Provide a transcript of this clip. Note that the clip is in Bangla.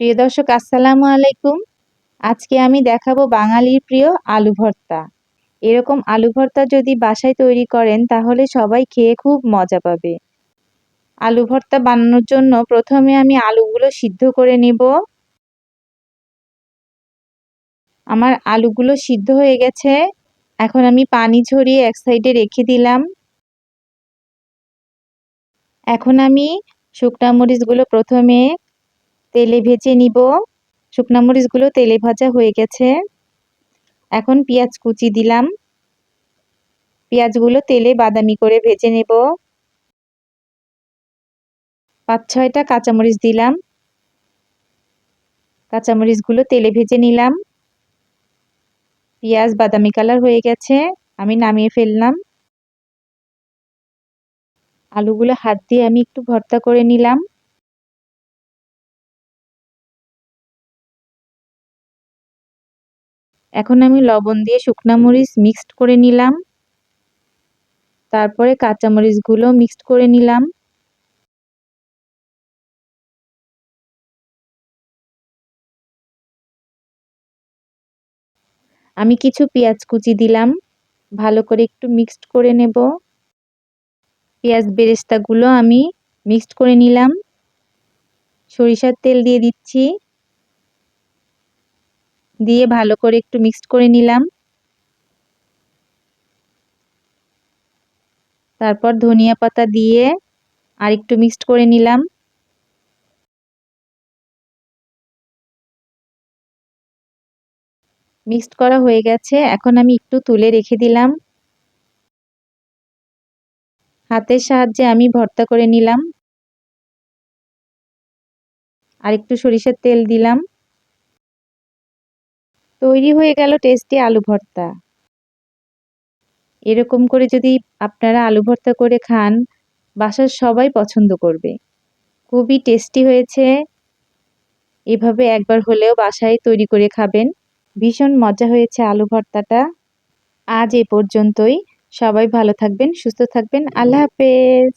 প্রিয় দর্শক, আসসালামু আলাইকুম। আজকে আমি দেখাবো বাঙালির প্রিয় আলু ভর্তা। এরকম আলু ভর্তা যদি বাসায় তৈরি করেন, তাহলে সবাই খেয়ে খুব মজা পাবে। আলু ভর্তা বানানোর জন্য প্রথমে আমি আলুগুলো সিদ্ধ করে নিব। আমার আলুগুলো সিদ্ধ হয়ে গেছে। এখন আমি পানি ঝরিয়ে এক সাইডে রেখে দিলাম। এখন আমি শুকনা মরিচগুলো প্রথমে তেলে ভেজে নিব। শুকনা মরিচগুলো তেলে ভাজা হয়ে গেছে। এখন পেঁয়াজ কুচি দিলাম। পেঁয়াজগুলো তেলে বাদামি করে ভেজে নেব। পাঁচ ছয়টা কাঁচামরিচ দিলাম। কাঁচামরিচগুলো তেলে ভেজে নিলাম। পেঁয়াজ বাদামি কালার হয়ে গেছে, আমি নামিয়ে ফেললাম। আলুগুলো হাত দিয়ে আমি একটু ভর্তা করে নিলাম। এখন আমি লবণ দিয়ে শুকনা মরিচ মিক্সড করে নিলাম। তারপরে কাঁচামরিচগুলো মিক্সড করে নিলাম। আমি কিছু পেঁয়াজ কুচি দিলাম। ভালো করে একটু মিক্সড করে নেব। পেঁয়াজ বেরেস্তাগুলো আমি মিক্সড করে নিলাম। সরিষার তেল দিয়ে দিচ্ছি। দিয়ে ভালো করে একটু মিক্সড করে নিলাম। তারপর ধনিয়া পাতা দিয়ে আর একটু মিক্সড করে নিলাম। মিক্সড করা হয়ে গেছে, এখন আমি একটু তুলে রেখে দিলাম। হাতের সাহায্যে আমি ভর্তা করে নিলাম। আর একটু সরিষার তেল দিলাম। তৈরি হয়ে গেল টেস্টি আলু ভর্তা। এরকম করে যদি আপনারা আলু ভর্তা করে খান, বাসার সবাই পছন্দ করবে। খুবই টেস্টি হয়েছে। এভাবে একবার হলেও বাসায় তৈরি করে খাবেন। ভীষণ মজা হয়েছে আলু ভর্তাটা। আজ এ পর্যন্তই। সবাই ভালো থাকবেন, সুস্থ থাকবেন। আল্লাহ হাফেজ।